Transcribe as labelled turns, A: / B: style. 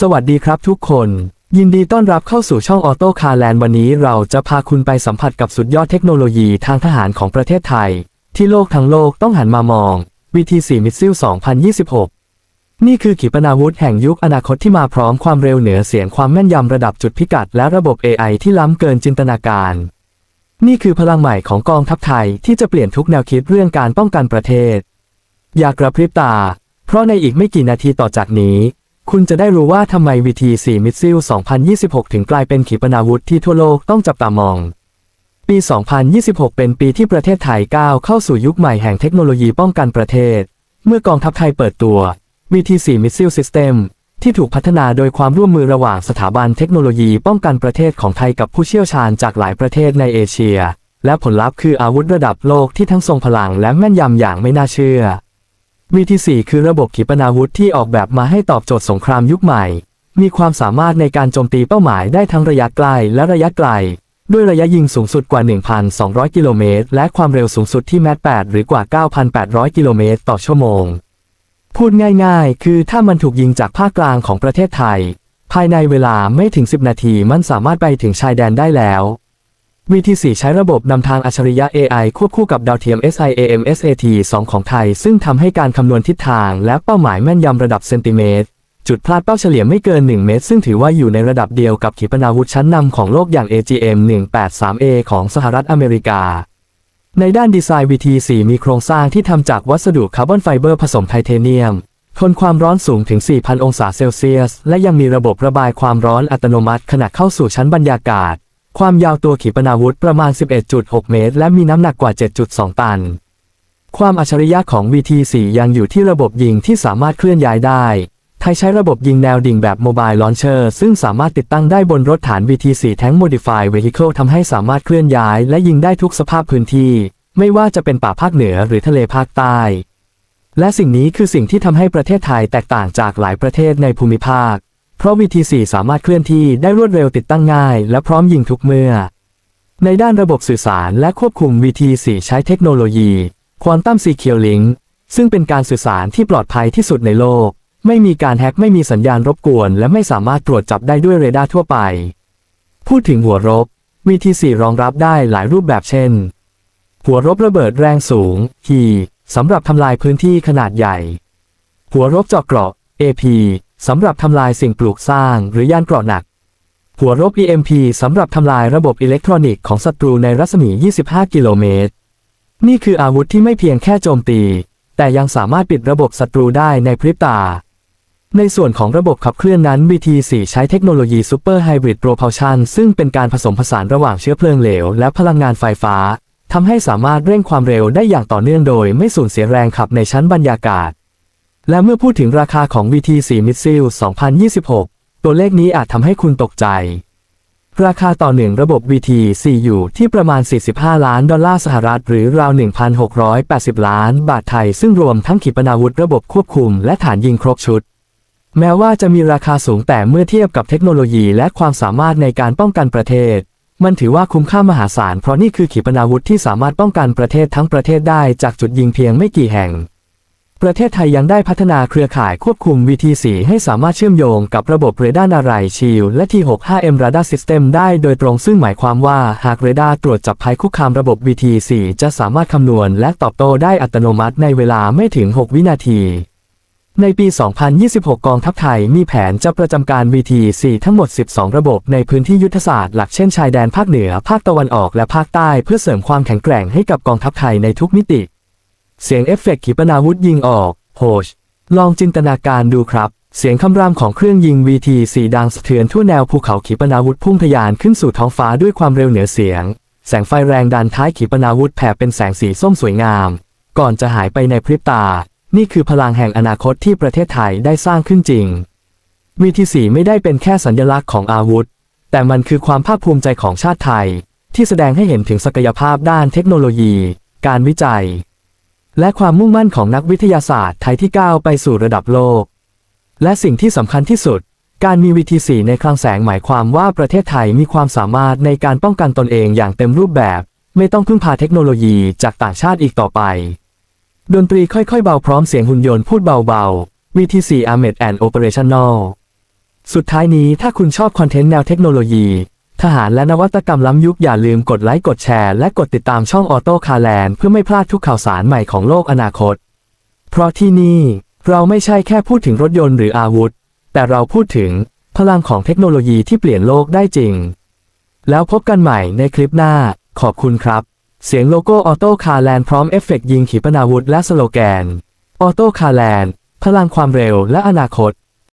A: สวัสดีครับทุกคน ยินดีต้อนรับเข้าสู่ช่องออโต้คาร์แลนด์วันนี้เราจะพาคุณไปสัมผัสกับสุดยอดเทคโนโลยีทางทหารของประเทศไทย ที่โลกทั้งโลกต้องหันมามอง VT4 มิสซิล2026 นี่คือขีปนาวุธแห่งยุคอนาคตที่มาพร้อมความเร็วเหนือเสียงความแม่นยำระดับจุดพิกัด และระบบ AI ที่ล้ำเกินจินตนาการ นี่คือพลังใหม่ของกองทัพไทยที่จะเปลี่ยนทุกแนวคิดเรื่องการป้องกันประเทศ อย่ากระพริบตา เพราะในอีกไม่กี่นาทีต่อจากนี้ คุณจะได้รู้ว่าทำไม VT4 มิสซิล 2026 ถึงกลายเป็นขีปนาวุธที่ทั่วโลกต้องจับตามอง ปี 2026 เป็นปีที่ประเทศไทยก้าวเข้าสู่ยุคใหม่แห่งเทคโนโลยีป้องกันประเทศ เมื่อกองทัพไทยเปิดตัว VT4 Missile System ที่ถูกพัฒนาโดยความร่วมมือระหว่างสถาบันเทคโนโลยีป้องกันประเทศของไทยกับผู้เชี่ยวชาญจากหลายประเทศในเอเชีย และผลลัพธ์คืออาวุธระดับโลกที่ทั้งทรงพลังและแม่นยำอย่างไม่น่าเชื่อ VT4 คือระบบขีปนาวุธที่ออกแบบมาให้ตอบโจทย์สงครามยุคใหม่ มีความสามารถในการโจมตีเป้าหมายได้ทั้งระยะใกล้และระยะไกล ด้วยระยะยิงสูงสุดกว่า 1,200 กิโลเมตร และความเร็วสูงสุดที่แมต8หรือกว่า 9,800 กิโลเมตรต่อชั่วโมง พูดง่ายๆ คือถ้ามันถูกยิงจากภาคกลางของประเทศไทย ภายในเวลาไม่ถึง 10 นาทีมันสามารถไปถึงชายแดนได้แล้ว VT4 ใช้ระบบนำทางอัจฉริยะ AI ควบคู่กับดาวเทียม SIAM SAT-2 ของไทย ซึ่งทำให้การคำนวณทิศทางและเป้าหมายแม่นยำระดับเซนติเมตร จุดพลาดเป้าเฉลี่ยไม่เกิน 1 เมตร ซึ่งถือว่าอยู่ในระดับเดียวกับขีปนาวุธชั้นนำของโลกอย่าง AGM-183A ของสหรัฐอเมริกา ในด้านดีไซน์ VT4 มีโครงสร้างที่ทำจากวัสดุคาร์บอนไฟเบอร์ผสมไทเทเนียมทนความร้อนสูงถึง 4,000 องศาเซลเซียส และยังมีระบบระบายความร้อนอัตโนมัติขณะเข้าสู่ชั้นบรรยากาศ ความยาวตัวขีปนาวุธประมาณ 11.6 เมตร และมีน้ำหนักกว่า 7.2 ตัน ความอัจฉริยะของ VT4 ยังอยู่ที่ระบบยิงที่สามารถเคลื่อนย้ายได้ ไทยใช้ระบบยิงแนวดิ่งแบบโมบายลอนเชอร์ซึ่งสามารถติดตั้งได้บนรถฐาน VT4 Tank Modified Vehicle ทำให้สามารถเคลื่อนย้าย และยิงได้ทุกสภาพพื้นที่ ไม่ว่าจะเป็นป่าภาคเหนือหรือทะเลภาคใต้ และสิ่งนี้คือสิ่งที่ทำให้ประเทศไทยแตกต่างจากหลายประเทศในภูมิภาค เพราะ VT4 สามารถเคลื่อนที่ได้รวดเร็วติดตั้งง่าย และพร้อมยิงทุกเมื่อ ในด้านระบบสื่อสารและควบคุม VT4 ใช้เทคโนโลยี Quantum Secure Link ซึ่งเป็นการสื่อสารที่ปลอดภัยที่สุดในโลก ไม่มีการแฮ็กไม่มีสัญญาณรบกวน และไม่สามารถตรวจจับได้ด้วยเรดาร์ทั่วไป พูดถึงหัวรบ VT4 รองรับได้หลายรูปแบบเช่น หัวรบระเบิดแรงสูง HE สำหรับทำลายพื้นที่ขนาดใหญ่ หัวรบเจาะเกราะ AP สำหรับทำลายสิ่งปลูกสร้างหรือยานเกราะหนัก หัวรบ EMP สำหรับทำลายระบบอิเล็กทรอนิกส์ของศัตรูในรัศมี 25 กิโลเมตร นี่คืออาวุธที่ไม่เพียงแค่โจมตี แต่ยังสามารถปิดระบบศัตรูได้ในพริบตา ในส่วนของระบบขับเคลื่อนนั้น VT4 ใช้เทคโนโลยี Super Hybrid Propulsion ซึ่งเป็นการผสมผสานระหว่างเชื้อเพลิงเหลว และพลังงานไฟฟ้าทำให้สามารถเร่งความเร็วได้อย่างต่อเนื่องโดย ไม่สูญเสียแรงขับในชั้นบรรยากาศ และเมื่อพูดถึงราคาของ VT4 Missile 2026 ตัวเลขนี้อาจทำให้คุณตกใจ ราคาต่อหนึ่งระบบ VT4 อยู่ที่ประมาณ 45 ล้านดอลลาร์สหรัฐหรือราว 1,680 ล้านบาทไทย ซึ่งรวมทั้งขีปนาวุธระบบควบคุมและฐานยิงครบชุด แม้ว่าจะมีราคาสูงแต่เมื่อเทียบกับเทคโนโลยีและความสามารถในการป้องกันประเทศ มันถือว่าคุ้มค่ามหาศาลเพราะนี่คือขีปนาวุธที่สามารถป้องกันประเทศทั้งประเทศได้จากจุดยิงเพียงไม่กี่แห่ง ประเทศไทยยังได้พัฒนาเครือข่ายควบคุม VT4 ให้สามารถเชื่อมโยงกับระบบเรดาร์นารายชิลและ T65M Radar System ได้โดยตรงซึ่งหมายความว่าหากเรดาร์ตรวจจับภัยคุกคามระบบ VT4 จะสามารถคำนวณและตอบโต้ได้อัตโนมัติในเวลาไม่ถึง 6 วินาที ในปี 2026 กองทัพไทยมีแผนจะประจำการ VT4 ทั้งหมด 12 ระบบในพื้นที่ยุทธศาสตร์หลักเช่นชายแดนภาคเหนือ ภาคตะวันออกและภาคใต้เพื่อเสริมความแข็งแกร่งให้กับกองทัพไทยในทุกมิติ เสียงเอฟเฟกต์ขีปนาวุธยิงออก โฮช ลองจินตนาการดูครับ เสียงคำรามของเครื่องยิง VT4 ดังสะเทือนทั่วแนวภูเขาขีปนาวุธพุ่งทะยานขึ้นสู่ท้องฟ้าด้วยความเร็วเหนือเสียง แสงไฟแรงดันท้ายขีปนาวุธแผ่เป็นแสงสีส้มสวยงาม ก่อนจะหายไปในพริบตา นี่คือพลังแห่งอนาคตที่ประเทศไทยได้สร้างขึ้นจริง VT4 ไม่ได้เป็นแค่สัญลักษณ์ของอาวุธ แต่มันคือความภาคภูมิใจของชาติไทย ที่แสดงให้เห็นถึงศักยภาพด้านเทคโนโลยี การวิจัย และความมุ่งมั่นของนักวิทยาศาสตร์ไทยที่ก้าวไปสู่ระดับโลก และสิ่งที่สำคัญที่สุด การมี VT4 ในคลังแสงหมายความว่าประเทศไทยมีความสามารถในการป้องกันตนเองอย่างเต็มรูปแบบ ไม่ต้องพึ่งพาเทคโนโลยีจากต่างชาติอีกต่อไป ดนตรีค่อยๆเบาพร้อมเสียงหุ่นยนต์พูดเบาๆ VT4 Armed and Operational สุดท้ายนี้ถ้าคุณชอบคอนเทนต์แนวเทคโนโลยี ทหารและนวัตกรรมล้ำยุคอย่าลืมกดไลค์กดแชร์และกดติดตามช่องออโต้คาแลนเพื่อไม่พลาดทุกข่าวสารใหม่ของโลกอนาคต เพราะที่นี่เราไม่ใช่แค่พูดถึงรถยนต์หรืออาวุธ แต่เราพูดถึงพลังของเทคโนโลยีที่เปลี่ยนโลกได้จริง แล้วพบกันใหม่ในคลิปหน้า ขอบคุณครับ เสียงโลโก้ออโต้คาแลนพร้อมเอฟเฟกต์ยิงขีปนาวุธและสโลแกนออโต้คาแลนพลังความเร็วและอนาคต